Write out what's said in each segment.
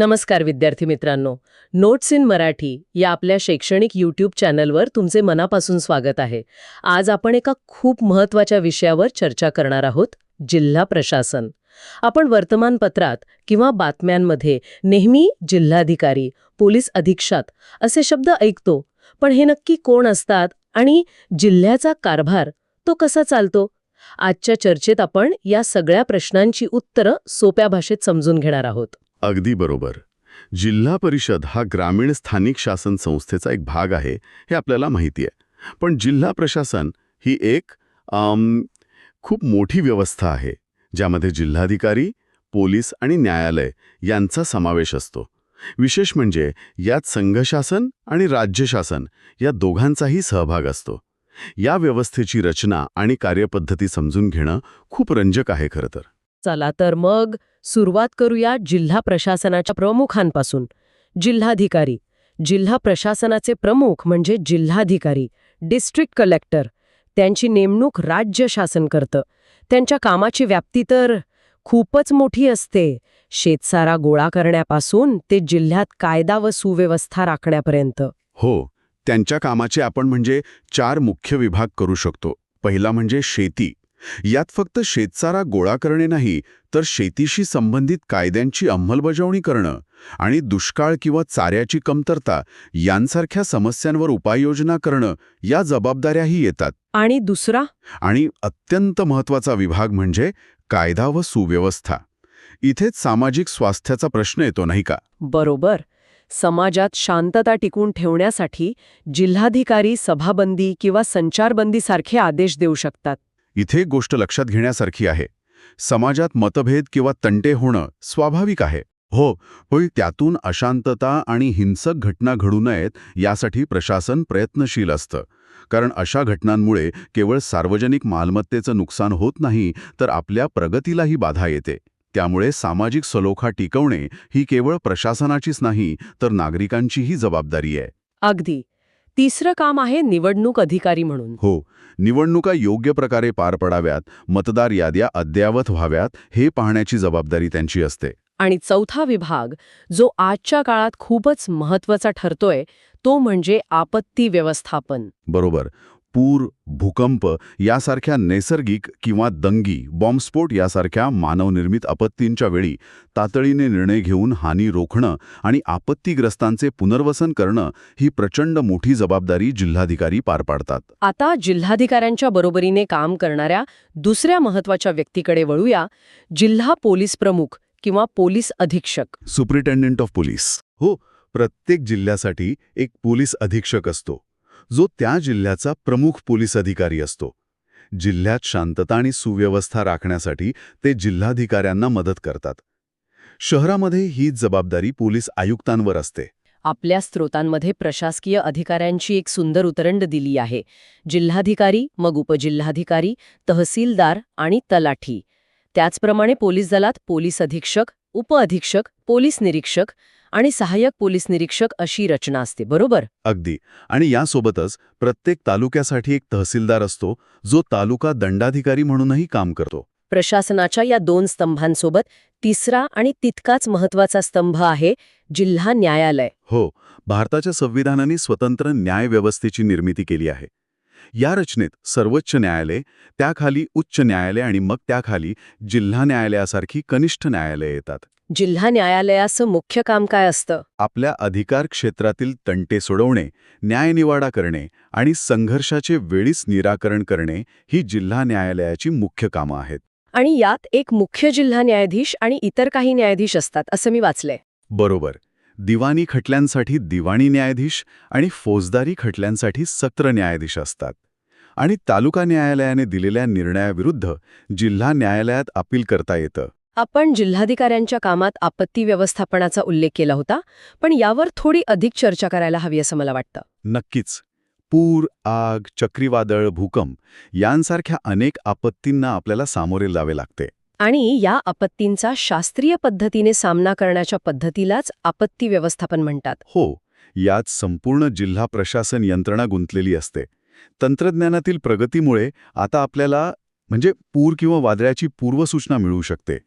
नमस्कार विद्यार्थी मित्रांनो. नोट्स इन मराठी या आपल्या शैक्षणिक यूट्यूब चॅनलवर तुमचे मनापासून स्वागत आहे. आज आपण एका खूप महत्त्वाच्या विषयावर चर्चा करणार आहोत जिल्हा प्रशासन. आपण वर्तमानपत्रात किंवा बातम्यांमध्ये नेहमी जिल्हाधिकारी पोलीस अधीक्षक असे शब्द ऐकतो पण हे नक्की कोण असतात आणि जिल्ह्याचा कारभार तो कसा चालतो? आजच्या चर्चेत आपण या सगळ्या प्रश्नांची उत्तरं सोप्या भाषेत समजून घेणार आहोत. अगदी बरोबर. जिल्हा परिषद हा ग्रामीण स्थानिक शासन संस्थेचा एक भाग आहे हे आपल्याला माहिती आहे. पण जिल्हा प्रशासन ही एक खूप मोठी व्यवस्था आहे ज्यामध्ये जिल्हाधिकारी पोलीस आणि न्यायालय यांचा समावेश असतो. विशेष म्हणजे यात संघशासन आणि राज्यशासन या दोघांचाही सहभाग असतो. या व्यवस्थेची रचना आणि कार्यपद्धती समजून घेणं खूप रंजक आहे खरं तर. चला तर मग सुरुवात करूया जिल्हा प्रशासनाच्या प्रमुखांपासून. जिल्हाधिकारी. जिल्हा प्रशासनाचे प्रमुख म्हणजे जिल्हाधिकारी डिस्ट्रिक्ट कलेक्टर. त्यांची नेमणूक राज्य शासन करतं. त्यांच्या कामाची व्याप्ती तर खूपच मोठी असते. शेतसारा गोळा करण्यापासून ते जिल्ह्यात कायदा व सुव्यवस्था राखण्यापर्यंत. हो त्यांच्या कामाचे आपण म्हणजे चार मुख्य विभाग करू शकतो. पहिला म्हणजे शेती. यात फक्त शेतसारा गोळा करणे नाही तर शेतीशी संबंधित कायद्यांची अंमलबजावणी करणं आणि दुष्काळ किंवा चाऱ्याची कमतरता यांसारख्या समस्यांवर उपाययोजना करणं या जबाबदाऱ्याही येतात. आणि दुसरा? आणि अत्यंत महत्त्वाचा विभाग म्हणजे कायदा व सुव्यवस्था. इथेच सामाजिक स्वास्थ्याचा प्रश्न येतो नाही का? बरोबर. समाजात शांतता टिकून ठेवण्यासाठी जिल्हाधिकारी सभाबंदी किंवा संचारबंदीसारखे आदेश देऊ शकतात. इथे एक गोष्ट लक्षात घेण्यासारखी आहे. समाजात मतभेद किंवा तंटे होणं स्वाभाविक आहे. हो होय त्यातून अशांतता आणि हिंसक घटना घडू नयेत यासाठी प्रशासन प्रयत्नशील असतं. कारण अशा घटनांमुळे केवळ सार्वजनिक मालमत्तेचं नुकसान होत नाही तर आपल्या प्रगतीलाही बाधा येते. त्यामुळे सामाजिक सलोखा टिकवणे ही केवळ प्रशासनाचीच नाही तर नागरिकांचीही जबाबदारी आहे. अगदी. तिसरं काम आहे निवडणूक अधिकारी म्हणून. हो निवडणुका योग्य प्रकारे पार पडाव्यात मतदार याद्या अद्ययावत व्हाव्यात हे पाहण्याची जबाबदारी त्यांची असते. आणि चौथा विभाग जो आजच्या काळात खूपच महत्त्वाचा ठरतोय तो म्हणजे आपत्ती व्यवस्थापन. बरोबर. पूर भूकंप यासारख्या नैसर्गिक किंवा दंगी बॉम्बस्फोट यासारख्या मानवनिर्मित आपत्तींच्या वेळी तातडीने निर्णय घेऊन हानी रोखणं आणि आपत्तीग्रस्तांचे पुनर्वसन करणं ही प्रचंड मोठी जबाबदारी जिल्हाधिकारी पार पाडतात. आता जिल्हाधिकाऱ्यांच्या बरोबरीने काम करणाऱ्या दुसऱ्या महत्त्वाच्या व्यक्तीकडे वळूया जिल्हा पोलीस प्रमुख किंवा पोलीस अधीक्षक. Superintendent of police. हो प्रत्येक जिल्ह्यासाठी एक पोलीस अधीक्षक असतो. जो त्या जिल्ह्याचा प्रमुख पोलीस अधिकारी असतो. जिल्ह्यात शांतता आणि सुव्यवस्था राखण्यासाठी ते जिल्हाधिकाऱ्यांना मदत करतात. शहरामध्ये ही जबाबदारी पोलीस आयुक्तांवर असते. आपल्या स्रोतांमध्ये प्रशासकीय अधिकाऱ्यांची एक सुंदर उतरंड दिली आहे. जिल्हाधिकारी मग उपजिल्हाधिकारी तहसीलदार आणि तलाठी. त्याचप्रमाणे पोलीस दलात पोलीस अधीक्षक उपअधीक्षक पोलीस निरीक्षक आणि सहाय्यक पोलीस निरीक्षक अशी रचना असते बरोबर? अगदी. आणि यासोबतच प्रत्येक तालुक्यासाठी एक तहसीलदार असतो जो तालुका दंडाधिकारी म्हणूनही काम करतो. प्रशासनाच्या या दोन स्तंभांसोबत तिसरा आणि तितकाच महत्त्वाचा स्तंभ आहे जिल्हा न्यायालय. हो भारताच्या संविधानाने स्वतंत्र न्याय व्यवस्थेची निर्मिती केली आहे. या रचनेत सर्वोच्च न्यायालय त्याखाली उच्च न्यायालय आणि मग त्याखाली जिल्हा न्यायालयासारखी कनिष्ठ न्यायालये येतात. जिल्हा न्यायालयाचं मुख्य काम काय असतं? आपल्या अधिकार क्षेत्रातील तंटे सोडवणे न्यायनिवाडा करणे आणि संघर्षाचे वेळीच निराकरण करणे ही जिल्हा न्यायालयाची मुख्य कामं आहेत. आणि यात एक मुख्य जिल्हा न्यायाधीश आणि इतर काही न्यायाधीश असतात असं मी वाचलंय. बरोबर. दिवाणी खटल्यांसाठी दिवाणी न्यायाधीश आणि फौजदारी खटल्यांसाठी सत्र न्यायाधीश असतात. आणि तालुका न्यायालयाने दिलेल्या निर्णयाविरुद्ध जिल्हा न्यायालयात अपील करता येतं. आपण जिल्हाधिकाऱ्यांच्या कामात आपत्ती व्यवस्थापनाचा उल्लेख केला होता पण यावर थोडी अधिक चर्चा करायला हवी असं मला वाटतं. नक्कीच. पूर आग चक्रीवादळ भूकंप यांसारख्या अनेक आपत्तींना आपल्याला सामोरे जावे लागते. आणि या आपत्तींचा शास्त्रीय पद्धतीने सामना करण्याच्या पद्धतीलाच आपत्ती व्यवस्थापन म्हणतात. हो यात संपूर्ण जिल्हा प्रशासन यंत्रणा गुंतलेली असते. तंत्रज्ञानातील प्रगतीमुळे आता आपल्याला म्हणजे पूर किंवा वादळाची पूर्वसूचना मिळू शकते.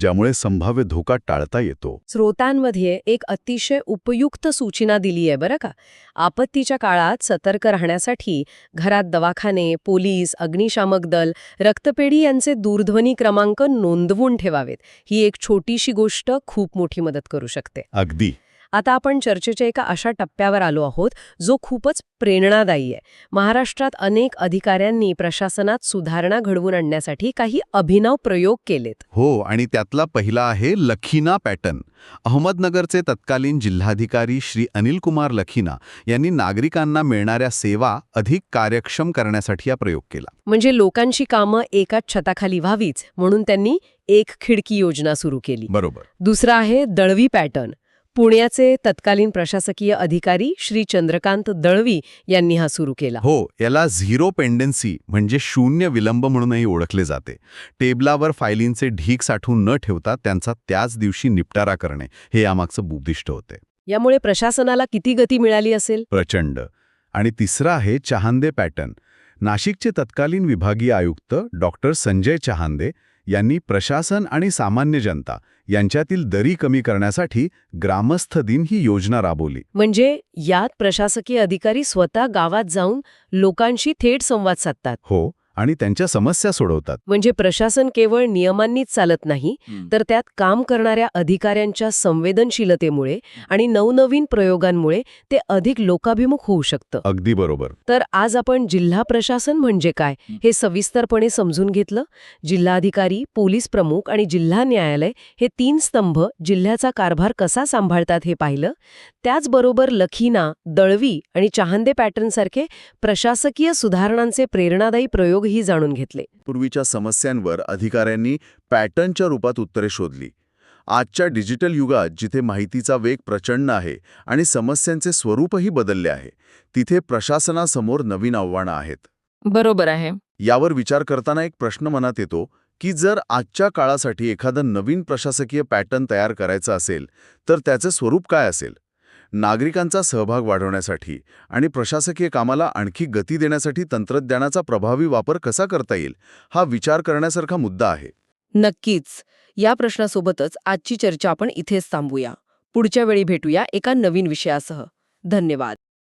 ज्यामुळे संभाव्य धोका टाळता येतो. स्रोतांमध्ये एक अतिशय उपयुक्त सूचना दिली आहे बरं का. आपत्तीच्या काळात सतर्क राहण्यासाठी घरात दवाखाने पोलीस अग्निशामक दल रक्तपेढी यांचे दूरध्वनी क्रमांक नोंदवून ठेवावेत. ही एक छोटीशी गोष्ट खूप मोठी मदत करू शकते. अगदी. आता आपण चर्चेच्या एका अशा टप्प्यावर आलो आहोत जो खूपच प्रेरणादायी आहे. महाराष्ट्रात अनेक अधिकाऱ्यांनी प्रशासनात सुधारणा घडवून आणण्यासाठी काही अभिनव प्रयोग केलेत. हो आणि त्यातला पहिला आहे लखीना पॅटर्न. अहमदनगरचे तत्कालीन जिल्हाधिकारी श्री अनिल कुमार लखीना यांनी नागरिकांना मिळणाऱ्या सेवा अधिक कार्यक्षम करण्यासाठी हा प्रयोग केला. म्हणजे लोकांची कामं एकाच छताखाली व्हावीच म्हणून त्यांनी एक खिडकी योजना सुरू केली. बरोबर. दुसरा आहे दळवी पॅटर्न. पुण्याचे तत्कालीन प्रशासकीय अधिकारी श्री चंद्रकांत दळवी यांनी हा सुरू केला. हो याला झिरो पेंडन्सी म्हणजे शून्य विलंब म्हणूनही ओळखले जाते. टेबलावर फायलींचे ढीक साठवून न ठेवता त्यांचा त्याच दिवशी निपटारा करणे हे यामागचं उद्दिष्ट होते. यामुळे प्रशासनाला किती गती मिळाली असेल? प्रचंड. आणि तिसरा आहे चहांदे पॅटर्न. नाशिकचे तत्कालीन विभागीय आयुक्त डॉक्टर संजय चहांदे यांनी प्रशासन आणि सामान्य जनता यांच्यातील दरी कमी करण्यासाठी ग्रामस्थ दिन ही योजना राबवली. म्हणजे यात प्रशासकीय अधिकारी स्वतः गावात जाऊन लोकांशी थेट संवाद साधतात. हो आणि त्यांच्या समस्या सोडवतात. म्हणजे प्रशासन केवळ नियमांनीच चालत नाही तर त्यात काम करणाऱ्या अधिकाऱ्यांच्या संवेदनशीलतेमुळे आणि नवनवीन प्रयोगांमुळे ते अधिक लोकाभिमुख होऊ शकतं. अगदी बरोबर. तर आज आपण जिल्हा प्रशासन म्हणजे काय हे सविस्तरपणे समजून घेतलं. जिल्हाधिकारी पोलीस प्रमुख आणि जिल्हा न्यायालय हे तीन स्तंभ जिल्ह्याचा कारभार कसा सांभाळतात हे पाहिलं. त्याचबरोबर लखीना दळवी आणि चाहंदे पॅटर्नसारखे प्रशासकीय सुधारणांचे प्रेरणादायी प्रयोगही जाणून घेतले. पूर्वीच्या समस्यांवर अधिकाऱ्यांनी पॅटर्नच्या रूपात उत्तरे शोधली. आजच्या डिजिटल युगात जिथे माहितीचा वेग प्रचंड आहे आणि समस्यांचे स्वरूपही बदलले आहे तिथे प्रशासनासमोर नवीन आव्हानं आहेत. बरोबर आहे. यावर विचार करताना एक प्रश्न मनात येतो की जर आजच्या काळासाठी एखादं नवीन प्रशासकीय पॅटर्न तयार करायचं असेल तर त्याचे स्वरूप काय असेल? नागरिकांचा सहभाग वाढवण्यासाठी आणि प्रशासकीय कामाला आणखी गती देण्यासाठी तंत्रज्ञानाचा प्रभावी वापर कसा करता येईल हा विचार करण्यासारखा मुद्दा आहे. नक्कीच. या प्रश्नासोबतच आजची चर्चा आपण इथेच थांबूया. पुढच्या वेळी भेटूया एका नवीन विषयासह. धन्यवाद.